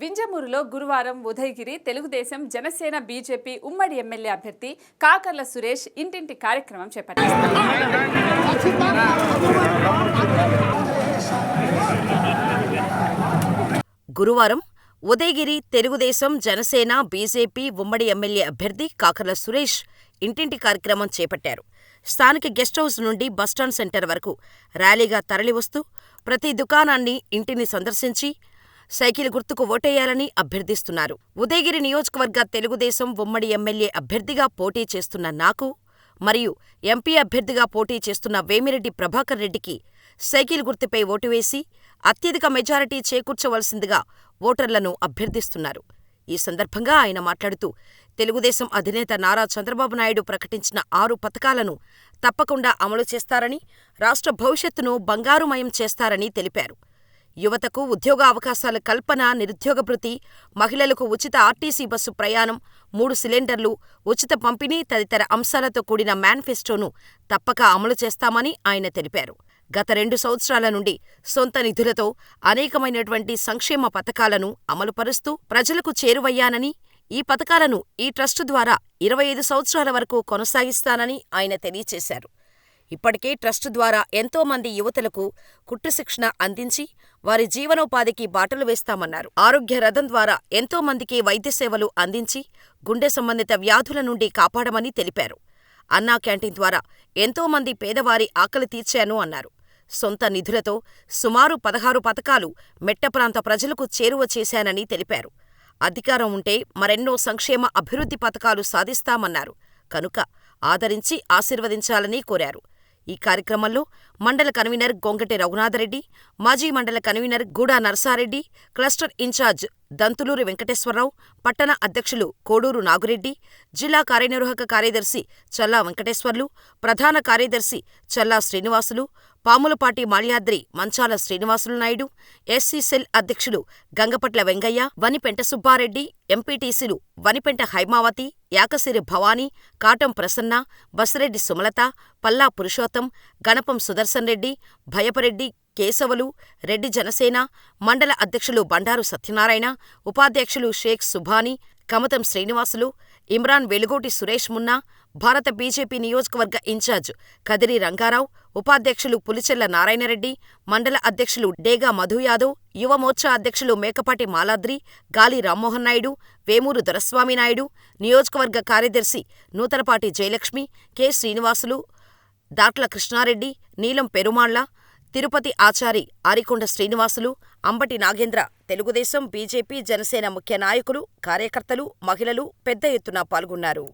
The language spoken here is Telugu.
వింజమూరులో గురువారం ఉదయగిరి తెలుగుదేశం జనసేన బీజేపీ ఉమ్మడి ఎమ్మెల్యే అభ్యర్థి కాకర్ల సురేష్ ఇంటింటి కార్యక్రమం చేపట్టారు గురువారం ఉదయగిరి తెలుగుదేశం జనసేన బీజేపీ ఉమ్మడి ఎమ్మెల్యే అభ్యర్థి కాకర్ల సురేష్ ఇంటింటి కార్యక్రమం చేపట్టారు. స్థానిక గెస్ట్ హౌస్ నుండి బస్టాండ్ సెంటర్ వరకు ర్యాలీగా తరలివస్తూ ప్రతి దుకాణాన్ని ఇంటిని సందర్శించి సైకిల్ గుర్తుకు ఓటేయాలని అభ్యర్థిస్తున్నారు ఉదయగిరి నియోజకవర్గ తెలుగుదేశం ఉమ్మడి ఎమ్మెల్యే అభ్యర్థిగా పోటీ చేస్తున్న నాకు మరియు ఎంపీ అభ్యర్థిగా పోటీ చేస్తున్న వేమిరెడ్డి ప్రభాకర్ రెడ్డికి సైకిల్ గుర్తుపై ఓటు వేసి అత్యధిక మెజారిటీ చేకూర్చవలసిందిగా ఓటర్లను అభ్యర్థిస్తున్నారు. ఈ సందర్భంగా ఆయన మాట్లాడుతూ తెలుగుదేశం అధినేత నారా చంద్రబాబు నాయుడు ప్రకటించిన ఆరు పథకాలను తప్పకుండా అమలు చేస్తారని, రాష్ట్ర భవిష్యత్తును బంగారుమయం చేస్తారని తెలిపారు. యువతకు ఉద్యోగ అవకాశాల కల్పన, నిరుద్యోగ భృతి, మహిళలకు ఉచిత ఆర్టీసీ బస్సు ప్రయాణం, మూడు సిలిండర్లు, ఉచిత పంపిణీ తదితర అంశాలతో కూడిన మేనిఫెస్టోను తప్పక అమలు చేస్తామని ఆయన తెలిపారు. గత రెండు సంవత్సరాల నుండి సొంత నిధులతో అనేకమైనటువంటి సంక్షేమ పథకాలను అమలుపరుస్తూ ప్రజలకు చేరువయ్యానని, ఈ పథకాలను ఈ ట్రస్టు ద్వారా ఇరవై ఐదు సంవత్సరాల వరకు కొనసాగిస్తానని ఆయన తెలియచేశారు. ఇప్పటికే ట్రస్టు ద్వారా ఎంతో మంది యువతులకు కుట్టు శిక్షణ అందించి వారి జీవనోపాధికి బాటలు వేస్తామన్నారు. ఆరోగ్య రథం ద్వారా ఎంతో మందికి వైద్య సేవలు అందించి గుండె సంబంధిత వ్యాధుల నుండి కాపాడమని తెలిపారు. అన్నా క్యాంటీన్ ద్వారా ఎంతో మంది పేదవారి ఆకలి తీర్చాను అన్నారు. సొంత నిధులతో సుమారు పదహారు పథకాలు మెట్టప్రాంత ప్రజలకు చేరువ చేశానని తెలిపారు. అధికారం ఉంటే మరెన్నో సంక్షేమ అభివృద్ధి పథకాలు సాధిస్తామన్నారు. కనుక ఆదరించి ఆశీర్వదించాలని కోరారు. ఈ కార్యక్రమంలో మండల కన్వీనర్ గొంగటి రఘునాథరెడ్డి, మాజీ మండల convener Guda Narsareddy, cluster incharge Dantuluri Venkateswararao, పట్టణ అధ్యక్షులు కోడూరు నాగిరెడ్డి, జిల్లా కార్యనిర్వాహక కార్యదర్శి చల్లా వెంకటేశ్వర్లు, ప్రధాన కార్యదర్శి చల్లా శ్రీనివాసులు, పాములపాటి మాల్యాద్రి మంచాల శ్రీనివాసులు నాయుడు, ఎస్సీ సెల్ అధ్యక్షులు గంగపట్ల వెంగయ్య, వనిపెంట సుబ్బారెడ్డి, ఎంపీటీసీలు వనిపెంట హైమావతి, యాకసిరి భవానీ, కాటం ప్రసన్న, బసిరెడ్డి సుమలత, పల్లా పురుషోత్తం, గణపం సుదర్శన్ రెడ్డి, భయపరెడ్డి కేశవులు, రెడ్డి జనసేన, మండల అధ్యక్షులు బండారు సత్యనారాయణ, ఉపాధ్యక్షులు షేక్ సుభాని, కమతం శ్రీనివాసులు, ఇమ్రాన్ వెలుగోటి సురేష్ మున్నా, భారత బీజేపీ నియోజకవర్గ ఇన్ఛార్జ్ కదిరి రంగారావు, ఉపాధ్యక్షులు పులిచెల్ల నారాయణరెడ్డి, మండల అధ్యక్షులు డేగా మధుయాదవ్, యువ మోర్చా అధ్యక్షులు మేకపాటి మాలాద్రి, గాలి రామ్మోహన్ నాయుడు, వేమూరు దొరస్వామి నాయుడు, నియోజకవర్గ కార్యదర్శి నూతలపాటి జయలక్ష్మి, కె శ్రీనివాసులు, దాట్ల కృష్ణారెడ్డి, నీలం పెరుమాళ్ళ, తిరుపతి ఆచారి ఆరికొండ శ్రీనివాసులు, అంబటి నాగేంద్ర, తెలుగుదేశం, బీజేపీ, జనసేన ముఖ్య నాయకులు, కార్యకర్తలు, మహిళలు పెద్ద ఎత్తున పాల్గొన్నారు.